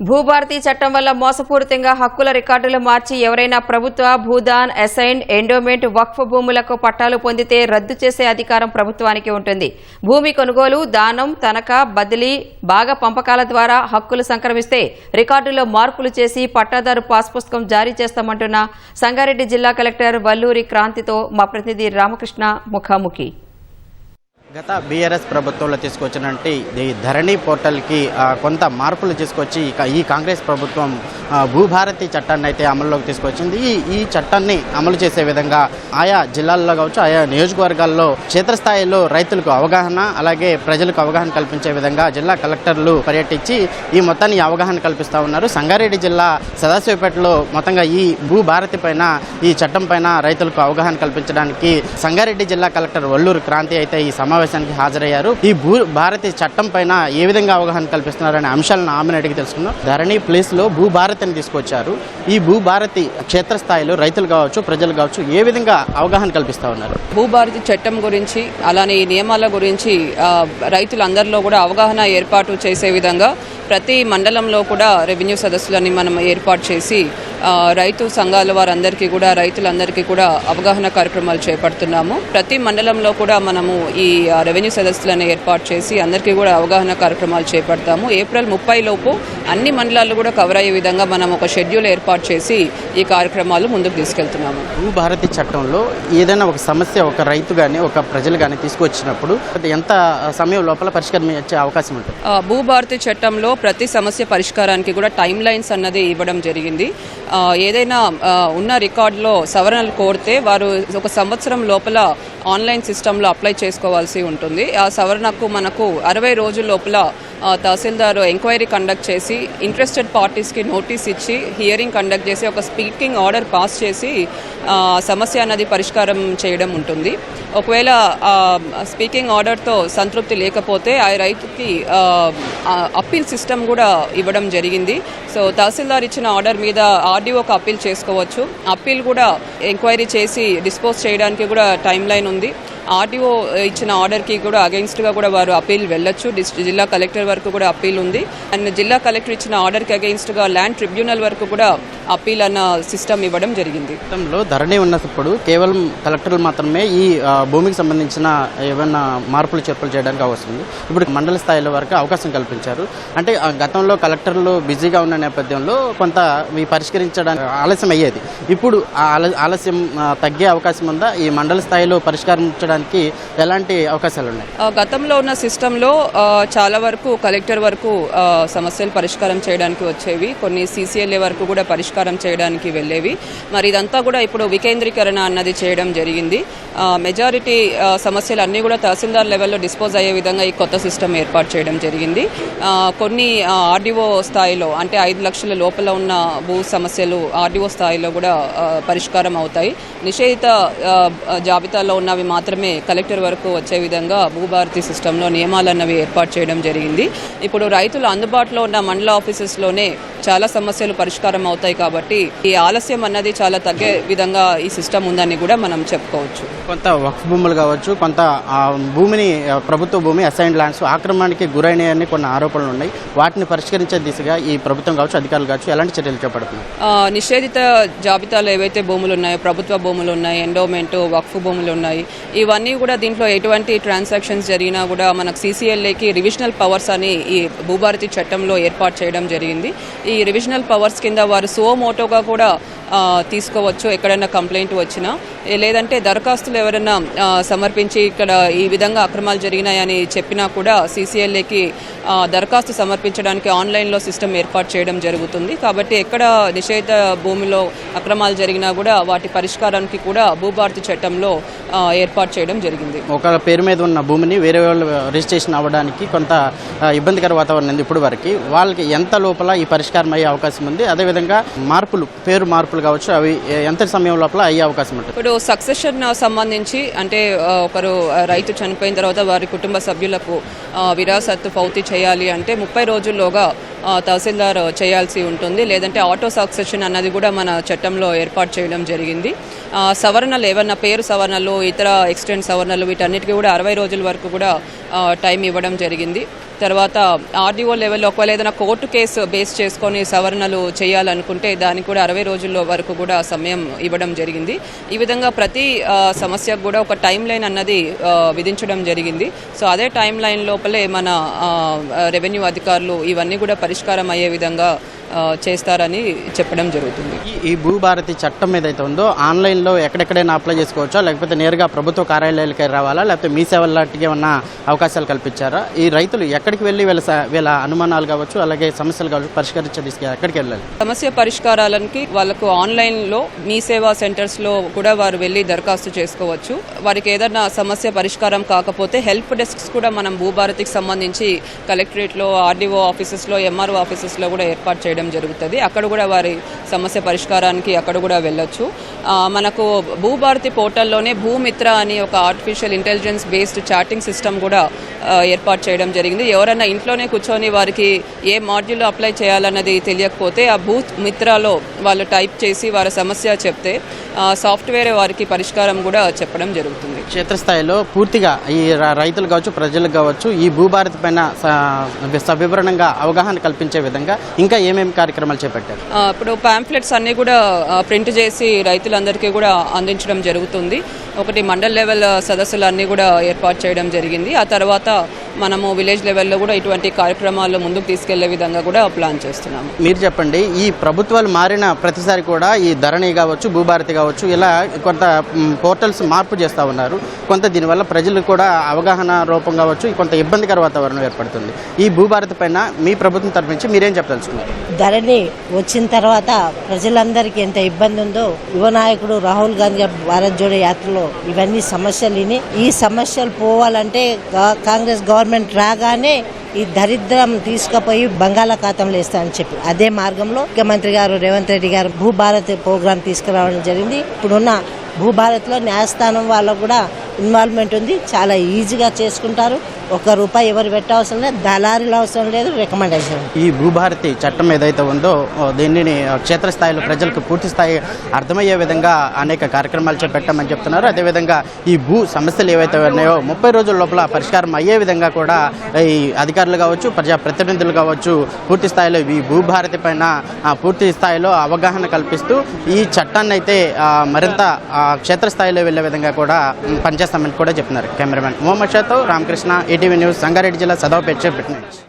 భూభారతి చట్టం వల్ల మోసపూరితంగా హక్కుల రికార్డులు మార్చి ఎవరైనా ప్రభుత్వ భూదాన్ అసైన్ ఎండోమెంట్ వక్ఫ్ భూములకు పట్టాలు పొందితే రద్దు చేసే అధికారం ప్రభుత్వానికి ఉంటుంది. భూమి కొనుగోలు దానం తనఖా బదిలీ బాగా పంపకాల ద్వారా హక్కులు సంక్రమిస్తే రికార్డులో మార్పులు చేసి పట్టాదారు పాస్ పుస్తకం జారీ చేస్తామంటున్న సంగారెడ్డి జిల్లా కలెక్టర్ వల్లూరి క్రాంతితో మా ప్రతినిధి రామకృష్ణ ముఖాముఖి. గత బీఆర్ఎస్ ప్రభుత్వంలో తీసుకొచ్చినట్టు ఈ ధరణి పోర్టల్కి కొంత మార్పులు తీసుకొచ్చి ఈ కాంగ్రెస్ ప్రభుత్వం భూభారతి చట్టాన్ని అయితే అమల్లోకి తీసుకొచ్చింది. ఈ ఈ చట్టాన్ని అమలు చేసే విధంగా ఆయా జిల్లాల్లో కావచ్చు ఆయా నియోజకవర్గాల్లో క్షేత్రస్థాయిలో రైతులకు అవగాహన అలాగే ప్రజలకు అవగాహన కల్పించే విధంగా జిల్లా కలెక్టర్లు పర్యటించి ఈ మొత్తాన్ని అవగాహన కల్పిస్తూ ఉన్నారు. సంగారెడ్డి జిల్లా సదాశివపేటలో మొత్తంగా ఈ భూభారతి పైన ఈ చట్టం పైన రైతులకు అవగాహన కల్పించడానికి సంగారెడ్డి జిల్లా కలెక్టర్ వల్లూరు క్రాంతి అయితే ఈ సమావేశం సమావేశానికి హాజరయ్యారు. ఈ భూ భారతి చట్టం పైన ఏ విధంగా అవగాహన కల్పిస్తున్నారనే అంశాలను ఆమెను అడిగి తెలుసుకున్నాం ధరణి ప్లేస్లో భూ భారతిని తీసుకొచ్చారు. ఈ భూ భారతి క్షేత్రస్థాయిలో రైతులు కావచ్చు ప్రజలు కావచ్చు ఏ విధంగా అవగాహన కల్పిస్తా ఉన్నారు? భూభారతి చట్టం గురించి అలానే ఈ నియమాల గురించి రైతులందరిలో కూడా అవగాహన ఏర్పాటు చేసే విధంగా ప్రతి మండలంలో కూడా రెవెన్యూ సదస్సులని మనం ఏర్పాటు చేసి రైతు సంఘాల వారందరికీ కూడా రైతులందరికీ కూడా అవగాహన కార్యక్రమాలు చేపడుతున్నాము. ప్రతి మండలంలో కూడా మనము ఈ రెవెన్యూ సదస్సులను ఏర్పాటు చేసి అందరికీ కూడా అవగాహన కార్యక్రమాలు చేపడతాము. ఏప్రిల్ ముప్పై లోపు అన్ని మండలాలు కూడా కవర్ అయ్యే విధంగా మనం ఒక షెడ్యూల్ ఏర్పాటు చేసి ఈ కార్యక్రమాలు ముందుకు తీసుకెళ్తున్నాము. భూ భారతి చట్టంలో ఏదైనా ఒక సమస్య ఒక రైతు కానీ ఒక ప్రజలు కానీ తీసుకొచ్చినప్పుడు ఎంత సమయం లోపల పరిష్కరించే అవకాశం ఉంటుంది? భూభారతి చట్టంలో ప్రతి సమస్య పరిష్కారానికి కూడా టైం లైన్స్ అన్నది ఇవ్వడం జరిగింది. ఏదైనా ఉన్న రికార్డులో సవరణలు కోరితే వారు ఒక సంవత్సరం లోపల ఆన్లైన్ సిస్టంలో అప్లై చేసుకోవాల్సి ఉంటుంది. ఆ సవరణకు మనకు అరవై రోజుల లోపల తహసీల్దార్ ఎంక్వైరీ కండక్ట్ చేసి ఇంట్రెస్టెడ్ పార్టీస్కి నోటీస్ ఇచ్చి హియరింగ్ కండక్ట్ చేసి ఒక స్పీకింగ్ ఆర్డర్ పాస్ చేసి సమస్య అన్నది పరిష్కారం చేయడం ఉంటుంది. ఒకవేళ స్పీకింగ్ ఆర్డర్తో సంతృప్తి లేకపోతే ఆ రైతుకి అప్పీల్ సిస్టమ్ కూడా ఇవ్వడం జరిగింది. సో తహసీల్దార్ ఇచ్చిన ఆర్డర్ మీద ఆర్డీఓకి అప్పీల్ చేసుకోవచ్చు. అప్పీల్ కూడా ఎంక్వైరీ చేసి డిస్పోజ్ చేయడానికి కూడా టైం లైన్ ఉంది. ఆర్డీఓ ఇచ్చిన ఆర్డర్కి కూడా అగెన్స్ట్గా కూడా వారు అప్పీల్ వెళ్ళొచ్చు. జిల్లా కలెక్టర్ వరకు కూడా అప్పీల్ ఉంది. అండ్ జిల్లా కలెక్టర్ ఇచ్చిన ఆర్డర్కి అగెన్స్ట్గా ల్యాండ్ ట్రిబ్యునల్ వరకు కూడా అప్పీల్ అన్న సిస్టమ్ ఇవ్వడం జరిగింది. చట్టంలో ధరణి ఉన్నప్పుడు కేవలం కలెక్టర్లు మాత్రమే ఈ భూమికి సంబంధించిన ఏమైనా మార్పులు చేర్పులు చేయడానికి అవసరం ఇప్పుడు మండల స్థాయిలో వరకు అవకాశం కల్పించారు. అంటే గతంలో కలెక్టర్లు బిజీగా ఉన్న నేపథ్యంలో కొంత మీ పరిష్కరించడానికి ఆలస్యం అయ్యేది. ఇప్పుడు ఆల- ఆలస్యం తగ్గే అవకాశం ఉందా? ఈ మండల స్థాయిలో పరిష్కరించడానికి ఎలాంటి అవకాశాలు ఉన్నాయి? గతంలో ఉన్న సిస్టంలో చాలా వరకు కలెక్టర్ వరకు సమస్యలు పరిష్కారం చేయడానికి వచ్చేవి. కొన్ని సీసీఎల్ఏ వరకు కూడా పరిష్కారం చేయడానికి వెళ్ళేవి. మరి ఇదంతా కూడా ఇప్పుడు వికేంద్రీకరణ అన్నది చేయడం జరిగింది. మెజారిటీ సమస్యలు అన్నీ కూడా తహసీల్దార్ లెవెల్లో డిస్పోజ్ అయ్యే విధంగా ఈ కొత్త సిస్టమ్ ఏర్పాటు చేయడం జరిగింది. కొన్ని ఆర్డీఓ స్థాయిలో అంటే ఐదు లక్షల లోపల ఉన్న భూ సమస్యలు ఆర్డీఓ స్థాయిలో కూడా పరిష్కారం అవుతాయి. నిషేధిత జాబితాలో ఉన్నవి మాత్రమే కలెక్టర్ వరకు వచ్చే విధంగా భూభారతి సిస్టంలో నియమాలు అన్నవి ఏర్పాటు చేయడం జరిగింది. ఇప్పుడు రైతులు అందుబాటులో ఉన్న మండల ఆఫీసెస్లోనే చాలా సమస్యలు పరిష్కారం అవుతాయి కాబట్టి ఈ ఆలస్యం అన్నది చాలా తగ్గే విధంగా ఈ సిస్టమ్ ఉందని కూడా మనం చెప్పుకోవచ్చు. కొంత వక్ఫ్ భూములు కావచ్చు కొంత భూమిని ప్రభుత్వ భూమి అసైన్ ల్యాండ్స్ ఆక్రమణకి గురైనాయని కొన్ని ఆరోపణలు ఉన్నాయి. వాటిని పరిష్కరించే దిశగా ఈ ప్రభుత్వం కావచ్చు అధికారులు కావచ్చు ఎలాంటి చర్యలు చేపడుతున్నారు? ఆ, నిషేధిత జాబితాలో ఏవైతే భూములు ఉన్నాయో ప్రభుత్వ భూములు ఉన్నాయి ఎండోమెంట్ వక్ఫ్ భూములు ఉన్నాయి ఇవన్నీ కూడా దీంట్లో ఎటువంటి ట్రాన్సాక్షన్స్ జరిగినా కూడా మనకు సీసీఎల్ఏకి రివిజనల్ పవర్స్ అని ఈ భూభారతి చట్టంలో ఏర్పాటు చేయడం జరిగింది. ఈ రివిజనల్ పవర్స్ కింద వారు సో మోటోగా కూడా తీసుకోవచ్చు ఎక్కడైనా కంప్లైంట్ వచ్చినా. లేదంటే దరఖాస్తులు ఎవరైనా సమర్పించి ఇక్కడ ఈ విధంగా అక్రమాలు జరిగినాయని చెప్పినా కూడా సీసీఎల్ఏకి దరఖాస్తు సమర్పించడానికి ఆన్లైన్లో సిస్టమ్ ఏర్పాటు చేయడం జరుగుతుంది. కాబట్టి ఎక్కడ నిషేధ భూమిలో అక్రమాలు జరిగినా కూడా వాటి పరిష్కారానికి కూడా భూభారతి చట్టంలో ఏర్పాటు చేయడం జరిగింది. ఒక పేరు మీద ఉన్న భూమిని వేరే వాళ్ళు రిజిస్ట్రేషన్ అవ్వడానికి కొంత ఇబ్బందికర వాతావరణం ఉంది ఇప్పుడు వరకు. వాళ్ళకి ఎంత లోపల ఈ పరిష్కారం అయ్యే అవకాశం ఉంది? అదేవిధంగా మార్పులు పేరు మార్పులు కావచ్చు అవి ఎంత సమయం లోపల అయ్యే అవకాశం ఉంటుంది? ఇప్పుడు సక్సెషన్ సంబంధించి అంటే ఒకరు రైతు చనిపోయిన తర్వాత వారి కుటుంబ సభ్యులకు విరాసత్తు పౌతి చేయాలి అంటే ముప్పై రోజుల్లోగా తహసీల్దార్ చేయాల్సి ఉంటుంది. లేదంటే ఆటో సక్సెషన్ అన్నది కూడా మన చట్టంలో ఏర్పాటు చేయడం జరిగింది. సవరణలు ఏమన్నా పేరు సవరణలు ఇతర ఎక్స్టెంట్ సవరణలు వీటన్నిటికీ కూడా అరవై రోజుల వరకు కూడా టైం ఇవ్వడం జరిగింది. తర్వాత ఆర్డీఓ లెవెల్లో ఒకవేళ ఏదైనా కోర్టు కేసు బేస్ చేసుకొని సవరణలు చేయాలనుకుంటే దానికి కూడా అరవై రోజుల్లో వరకు కూడా సమయం ఇవ్వడం జరిగింది. ఈ విధంగా ప్రతి సమస్యకు కూడా ఒక టైం లైన్ అన్నది విధించడం జరిగింది. సో అదే టైం లైన్ లోపలే మన రెవెన్యూ అధికారులు ఇవన్నీ కూడా పరిష్కారం అయ్యే విధంగా చేస్తారని చెప్పడం జరుగుతుంది. ఈ- భూభారతి చట్టం ఏదైతే ఉందో ఆన్లైన్లో ఎక్కడెక్కడైనా అప్లై చేసుకోవచ్చా? లేకపోతే నేరుగా ప్రభుత్వ కార్యాలయాలకి రావాలా? లేకపోతే మీ సేవల లాంటివి ఏమన్నా అవకాశాలు కల్పించారా? ఈ రైతులు ఎక్కడికి వెళ్ళి వీళ్ళ వీళ్ళ అనుమానాలు కావచ్చు అలాగే సమస్యలు కావచ్చు పరిష్కరించే దిశగా ఎక్కడికి వెళ్ళాలి? సమస్య పరిష్కారాలకి వాళ్ళకు ఆన్లైన్లో మీ సేవా సెంటర్స్లో కూడా వారు వెళ్ళి దరఖాస్తు చేసుకోవచ్చు. వారికి ఏదైనా సమస్య పరిష్కారం కాకపోతే హెల్ప్ డెస్క్స్ కూడా మనం భూభారతికి సంబంధించి కలెక్టరేట్లో ఆర్డీఓ ఆఫీసెస్లో ఎంఆర్ఓ ఆఫీసెస్లో కూడా ఏర్పాటు చేయడం జరుగుతుంది. అక్కడ కూడా వారి సమస్య పరిష్కారానికి అక్కడ కూడా వెళ్ళొచ్చు. మనకు భూభారతి పోర్టల్లోనే భూమిత్ర అని ఒక artificial intelligence based chatting system కూడా ఏర్పాటు చేయడం జరిగింది. ఎవరైనా ఇంట్లోనే కూర్చొని వారికి ఏ మాడ్యూల్ అప్లై చేయాలన్నది తెలియకపోతే ఆ భూ మిత్రాలో వాళ్ళు టైప్ చేసి వారి సమస్య చెప్తే సాఫ్ట్వేర్ వారికి పరిష్కారం కూడా చెప్పడం జరుగుతుంది. క్షేత్రస్థాయిలో పూర్తిగా ఈ రైతులు కావచ్చు ప్రజలకు కావచ్చు ఈ భూభారతి పైన స- సవివరణంగా అవగాహన కల్పించే విధంగా ఇంకా ఏమేమి కార్యక్రమాలు చేపట్టారు? ఇప్పుడు పాంఫ్లెట్స్ అన్ని కూడా ప్రింట్ చేసి రైతులందరికీ కూడా అందించడం జరుగుతుంది. ఒకటి మండల్ లెవెల్ సదస్సులు అన్ని కూడా ఏర్పాటు చేయడం జరిగింది. ఆ తర్వాత మనము విలేజ్ లెవెల్లో కూడా ఇటువంటి కార్యక్రమాలు ముందుకు తీసుకెళ్ళే విధంగా కూడా ప్లాన్ చేస్తున్నాము. మీరు చెప్పండి ఈ ప్రభుత్వాలు మారిన ప్రతిసారి కూడా ఈ ధరణి కావచ్చు భూభారతి కావచ్చు ఇలా కొంత పోర్టల్స్ మార్పు చేస్తూ ఉన్నారు. కొంత దీనివల్ల ప్రజలు కూడా అవగాహన రూపం కావచ్చు కొంత ఇబ్బందికర వాతావరణం ఏర్పడుతుంది. ఈ భూభారతి పైన మీ ప్రభుత్వం తరపు నుంచి మీరేం చెప్పదలుచుకున్నారు? ధరణి వచ్చిన తర్వాత ప్రజలందరికీ ఎంత ఇబ్బంది ఉందో యువ నాయకుడు రాహుల్ గాంధీ భారత్ జోడో యాత్రలో ఇవన్నీ సమస్యలు విని ఈ సమస్యలు పోవాలంటే కాంగ్రెస్ గవర్నమెంట్ రాగానే ఈ దరిద్రం తీసుకుపోయి బంగాళాఖాతంలో వేస్తానని చెప్పి. అదే మార్గంలో ముఖ్యమంత్రి గారు రేవంత్ రెడ్డి గారు భూభారత్ ప్రోగ్రాం తీసుకురావడం జరిగింది. ఇప్పుడున్న భూభారత్లో న్యాయస్థానం వాళ్ళకు కూడా ఇన్వాల్వ్మెంట్ ఉంది. చాలా ఈజీగా చేసుకుంటారు. ఒక్క రూపాయి ఎవరు పెట్టవసరం లేదు. దళారీలు అవసరం లేదు. రికమెండేషన్ ఈ భూభారతి చట్టం ఏదైతే ఉందో దీనిని క్షేత్రస్థాయిలో ప్రజలకు పూర్తి స్థాయి అర్థమయ్యే విధంగా అనేక కార్యక్రమాలు చేపట్టామని చెప్తున్నారు. అదేవిధంగా ఈ భూ సమస్యలు ఏవైతే ఉన్నాయో ముప్పై రోజుల లోపల పరిష్కారం అయ్యే విధంగా కూడా ఈ అధికారులు కావచ్చు ప్రజాప్రతినిధులు కావచ్చు పూర్తి స్థాయిలో ఈ భూభారతి పైన పూర్తి స్థాయిలో అవగాహన కల్పిస్తూ ఈ చట్టాన్ని అయితే మరింత క్షేత్రస్థాయిలో వెళ్ళే విధంగా కూడా పనిచేస్తామని కూడా చెప్తున్నారు కెమెరామెన్. మొహమ్మద్ షాతో రామకృష్ణ ఈటీవీ న్యూస్ సంగారెడ్డి జిల్లా సదావుపేట నుంచి.